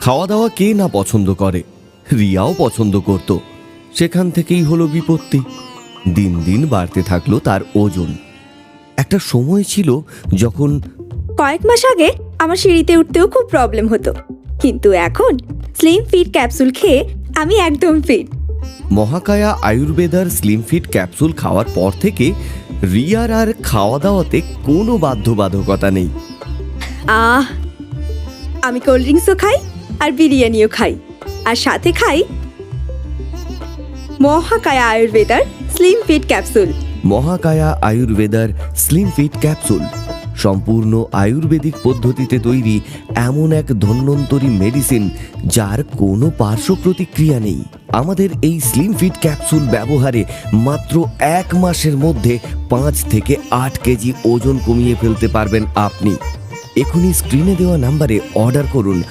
খাওয়া দাওয়া কে না পছন্দ করে? রিয়াও পছন্দ করত। সেখান থেকেই হলো বিপত্তি। দিন দিন বাড়তে থাকল তার ওজন। একটা সময় ছিল যখন কয়েক মাস আগে আমার সিঁড়িতে উঠতেও খুব প্রবলেম হতো। কিন্তু এখন স্লিম ফিট ক্যাপসুল খেয়ে আমি একদম ফিট মহাকায়া আয়ুর্বেদার স্লিম ফিট ক্যাপসুল খাওয়ার পর থেকে রিয়ার আর খাওয়া দাওয়াতে কোনো বাধ্যবাধকতা নেই। আহ আমি কোল্ড ড্রিঙ্কসও খাই আর বিরিয়ানিও খাই। আর সাথে খাই মহাকায়া আয়ুর্বেদার স্লিম ফিট ক্যাপসুল। মহাকায়া আয়ুর্বেদার স্লিম ফিট ক্যাপসুল। সম্পূর্ণ আয়ুর্বেদিক পদ্ধতিতে তৈরি এমন এক ধন্বন্তরী মেডিসিন যার কোনো পার্শ্ব প্রতিক্রিয়া নেই। আমাদের এই স্লিম ফিট ক্যাপসুল ব্যবহারে মাত্র এক মাসের মধ্যে পাঁচ থেকে আট কেজি ওজন কমিয়ে ফেলতে পারবেন আপনি। এখনই স্ক্রিনে দেওয়া নাম্বারে অর্ডার করুন।